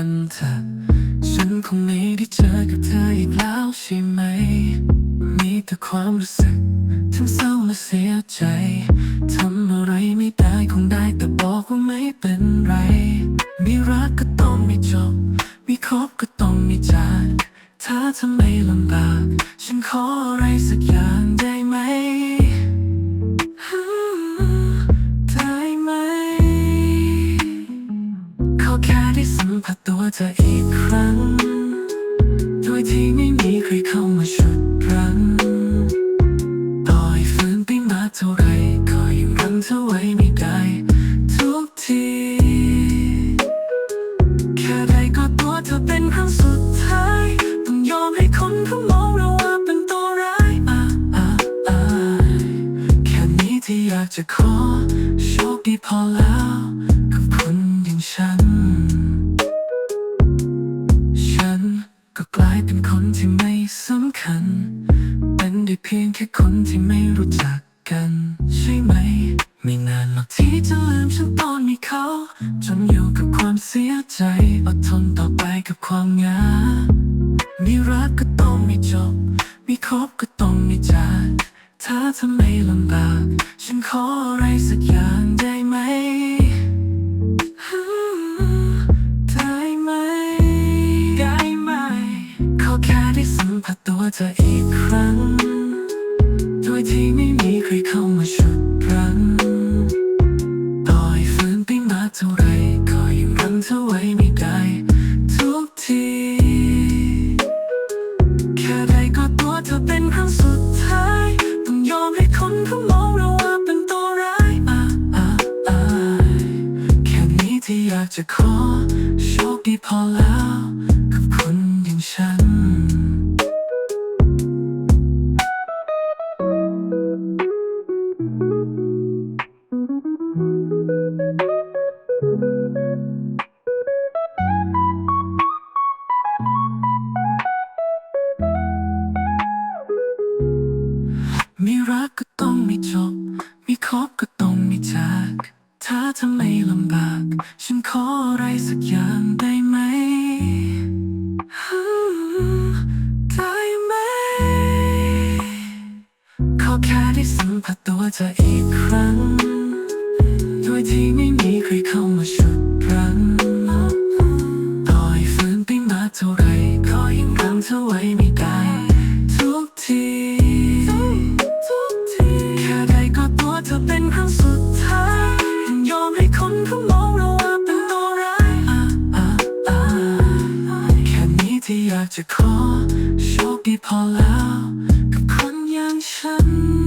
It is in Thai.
กันเถอะ ฉันคงไม่ได้เจอกับเธออีกแล้วใช่ไหม มีแต่ความรู้สึก ทั้งเศร้าและเสียใจ ทำอะไรไม่ได้คงได้แต่บอกว่าไม่เป็นไร มีรักก็ต้องมีจบ มีคบก็ต้องมีจากถ้าทำไม่ลำบาก ฉันขอ ธอไว้ไม่ได้ทุกที แค่ได้กอดตัวเธอเป็นครั้งสุดท้าย ต้องยอมให้คนเขามองเราว่าเป็นตัวร้ายอะอะอะแค่นี้ที่อยากจะขอ โชคดีพอแล้วกับคนอย่างฉัน ฉันก็กลายเป็นคนที่ไม่สำคัญ เป็นได้เพียงแค่คนที่ไม่รู้จักกัน ใช่ไหม ที่จะลืมฉันตอนมีเขา จนอยู่กับความเสียใจอดทนต่อไปกับความงามีรักก็ต้องมีจบ มีครบก็ต้องมีจากถ้าทำไม่ลำบาก ฉันขออะไร ก็ยังรั้งเธอไว้ไม่ได้ ทุกที แค่ได้กอดตัวเธอเป็นครั้งสุดท้าย ต้องยอมให้คนเขามองเราว่าเป็นตัวร้ายอะอะอะแค่นี้ที่อยากจะขอ โชคดีพอแล้วกับคนอย่างฉัน มีรักก็ต้องมีจบ มีคบก็ต้องมีจาก ถ้าทำไม่ลำบาก ฉันขออะไรสักอย่างได้ไหมได้ไหม ขอแค่ได้สัมผัสตัวเธออีกครั้ง โดยที่ไม่มีใครเข้า ไว้ไม่ได้ทุกทีแค่ได้ก็ตัวเธอเป็นครั้งสุดท้ายยังยอมให้คนเขามองเราว่าเป็นตัวร้ายแค่นี้ที่อยากจะขอโชคดีพอแล้ว กับคนอย่างฉัน